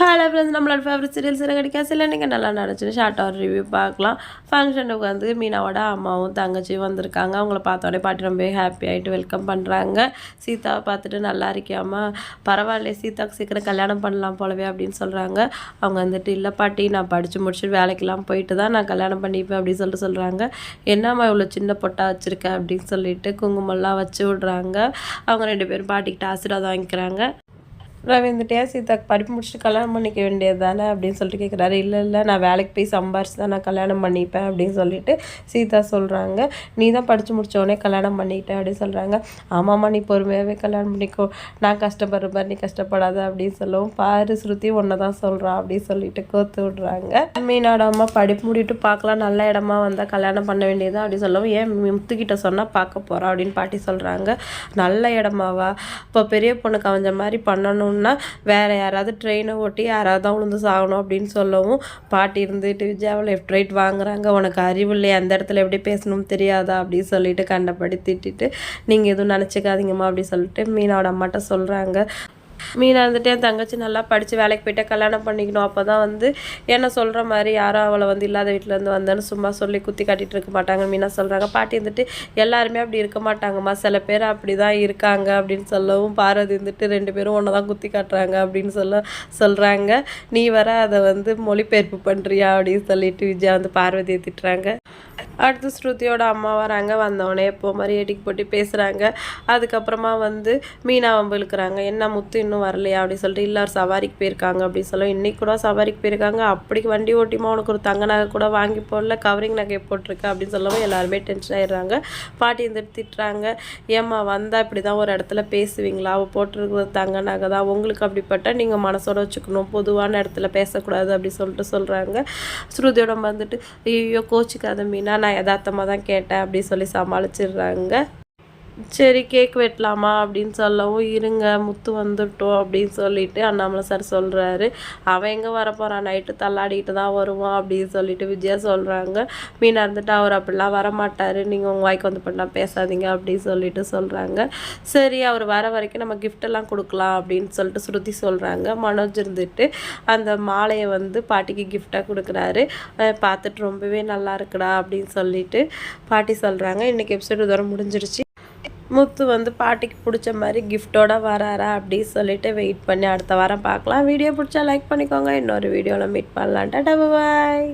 Hello friends நம்மளோட favourite serial Siragadikka சில நீங்கள் நல்லா நடந்துச்சுன்னு ஷார்ட்டாக ஒரு ரிவ்யூ பார்க்கலாம். ஃபங்க்ஷனுக்கு வந்து மீனாவோட அம்மாவும் தங்கச்சியும் வந்திருக்காங்க. அவங்கள பார்த்தோடனே பாட்டி ரொம்ப ஹாப்பி ஆகிட்டு வெல்கம் பண்ணுறாங்க சீதாவை பார்த்துட்டு நல்லா இருக்கியாம்மா? பரவாயில்ல சீதாவுக்கு சீக்கிரம் கல்யாணம் பண்ணலாம் போலவே அப்படின்னு சொல்கிறாங்க அவங்க வந்துட்டு இல்லை பாட்டி நான் படித்து முடிச்சுட்டு வேலைக்கெல்லாம் போயிட்டு தான் நான் கல்யாணம் பண்ணிப்பேன் அப்படின்னு சொல்லிட்டு சொல்கிறாங்க என்னம்மா இவ்வளோ சின்ன பொட்டா வச்சுருக்க? அப்படின்னு சொல்லிட்டு குங்குமம்லாம் வச்சு விட்றாங்க. அவங்க ரெண்டு பேரும் பாட்டிக்கிட்ட ஆசீர்வாதம் வாங்கிக்கிறாங்க. ரவி வந்துட்டு ஏன் சீதாக்கு படிப்பு முடிச்சுட்டு கல்யாணம் பண்ணிக்க வேண்டியது தானே அப்படின்னு சொல்லிட்டு கேட்குறாரு இல்லை இல்லை நான் வேலைக்கு போய் சம்பாரிச்சு தான் நான் கல்யாணம் பண்ணிப்பேன் அப்படின்னு சொல்லிட்டு சீதா சொல்கிறாங்க நீ தான் படித்து முடித்தோடனே கல்யாணம் பண்ணிக்கிட்டேன் அப்படின்னு சொல்கிறாங்க ஆமாம்மா நீ பொறுமையாகவே கல்யாணம் பண்ணிக்கோ. நான் கஷ்டப்படுற மாதிரி நீ கஷ்டப்படாத அப்படின்னு சொல்லவும் பாரு ஸ்ருதி ஒன்றை தான் சொல்கிறான் அப்படின்னு சொல்லிட்டு கோத்து விட்றாங்க. மீனாட அம்மா படிப்பு முடிட்டு பார்க்கலாம் நல்ல இடமா வந்தால் கல்யாணம் பண்ண வேண்டியது அப்படின்னு சொல்லவும் ஏன் முத்துக்கிட்ட சொன்னால் பார்க்க போகிறான் அப்படின்னு பாட்டி சொல்கிறாங்க நல்ல இடமாவா? இப்போ பெரிய பொண்ணு கவஞ்ச மாதிரி பண்ணணும் பண்ணணும்னா வேறு யாராவது ட்ரெயினை ஓட்டி யாராவது தான் உளுந்து சாகணும் அப்படின்னு சொல்லவும் பாட்டி இருந்துட்டு விஜயாவை லெஃப்ட் ரைட் வாங்குறாங்க. உனக்கு அறிவு இல்லை அந்த இடத்துல எப்படி பேசணும்னு தெரியாதா? அப்படின்னு சொல்லிட்டு கண்டபடி திட்டிட்டு நீங்கள் எதுவும் நினச்சிக்காதீங்கம்மா. அப்படின்னு சொல்லிட்டு மீனாவோட அம்மாட்ட சொல்கிறாங்க மீனா இருந்துட்டு என் தங்கச்சி நல்லா படித்து வேலைக்கு போயிட்டு கல்யாணம் பண்ணிக்கணும். அப்போ தான் வந்து என்ன சொல்கிற மாதிரி யாரும் அவளை வந்து இல்லாத வீட்டிலேருந்து வந்தேன்னு சும்மா சொல்லி குத்தி காட்டிகிட்டு இருக்க மாட்டாங்க. மீனா சொல்கிறாங்க பாட்டி இருந்துட்டு எல்லாருமே அப்படி இருக்க மாட்டாங்கம்மா. சில பேர் அப்படி தான் இருக்காங்க. அப்படின்னு சொல்லவும் பார்வதி இருந்துட்டு ரெண்டு பேரும் ஒன்று தான் குத்தி காட்டுறாங்க அப்படின்னு சொல்ல சொல்கிறாங்க நீ வர அதை வந்து மொழிபெயர்ப்பு பண்ணுறியா அப்படின்னு சொல்லிட்டு விஜயா வந்து பார்வதியை திட்டுறாங்க. அடுத்து ஸ்ருதியோட அம்மா வராங்க வந்தவொடனே எப்போ மாதிரி எடிக்கு போட்டு பேசுகிறாங்க அதுக்கப்புறமா வந்து மீனா வம்பு இழுக்கிறாங்க என்ன முத்து இன்னும் வரலையா அப்படின்னு சொல்லிட்டு இல்லை சவாரிக்கு போயிருக்காங்க அப்படின்னு சொல்ல இன்றைக்கி கூட சவாரிக்கு போயிருக்காங்க. அப்படி வண்டி ஓட்டிமா உனக்கு ஒரு தங்க நகை கூட வாங்கி போடல கவரிங் நகை போட்டிருக்க அப்படின்னு சொல்லவும் எல்லாருமே டென்ஷன் ஆயிடுறாங்க. பாட்டி இந்த திட்டுறாங்க. ஏம்மா வந்தால் இப்படி தான் ஒரு இடத்துல பேசுவீங்களா? அவள் போட்டிருக்கிற தங்க நகை தான் உங்களுக்கு அப்படிப்பட்ட நீங்கள் மனசோட வச்சுக்கணும். பொதுவான இடத்துல பேசக்கூடாது அப்படி சொல்லிட்டு சொல்கிறாங்க ஸ்ருதியோட வந்துட்டு ஐயோ கோச்சிக்காத மீனா நான் யதார்த்தமாக தான் கேட்டேன் அப்படி சொல்லி சமாளிச்சிடுறாங்க. சரி கேக் வெட்டலாமா அப்படின்னு சொல்லவும் இருங்க முத்து வந்துட்டோம் அப்படின்னு சொல்லிட்டு அண்ணாமலை சார் சொல்கிறாரு அவன் எங்கே வரப்போகிறான் நைட்டு தள்ளாடிக்கிட்டு தான் வருவான் அப்படின்னு சொல்லிட்டு விஜயா சொல்கிறாங்க மீன் இருந்துட்டு அவர் அப்படிலாம் வரமாட்டார். நீங்கள் உங்கள் வாய்க்கு வந்து பண்ணால் பேசாதீங்க அப்படின்னு சொல்லிட்டு சொல்கிறாங்க சரி அவர் வர வரைக்கும் நம்ம கிஃப்டெல்லாம் கொடுக்கலாம் அப்படின்னு சொல்லிட்டு ஸ்ருதி சொல்கிறாங்க மனோஜ் இருந்துட்டு அந்த மாலையை வந்து பாட்டிக்கு கிஃப்டாக கொடுக்குறாரு. பார்த்துட்டு ரொம்பவே நல்லா இருக்குடா அப்படின்னு சொல்லிட்டு பாட்டி சொல்கிறாங்க இன்றைக்கி எபிசோடு தூரம் முடிஞ்சிருச்சு. முத்து வந்து பாட்டிக்கு பிடிச்ச மாதிரி கிஃப்டோட வராரா அப்படின்னு சொல்லிட்டு வெயிட் பண்ணி அடுத்த வாரம் பார்க்கலாம். வீடியோ பிடிச்சா லைக் பண்ணிக்கோங்க. இன்னொரு வீடியோவில் மீட் பண்ணலான்ட்டா பாய்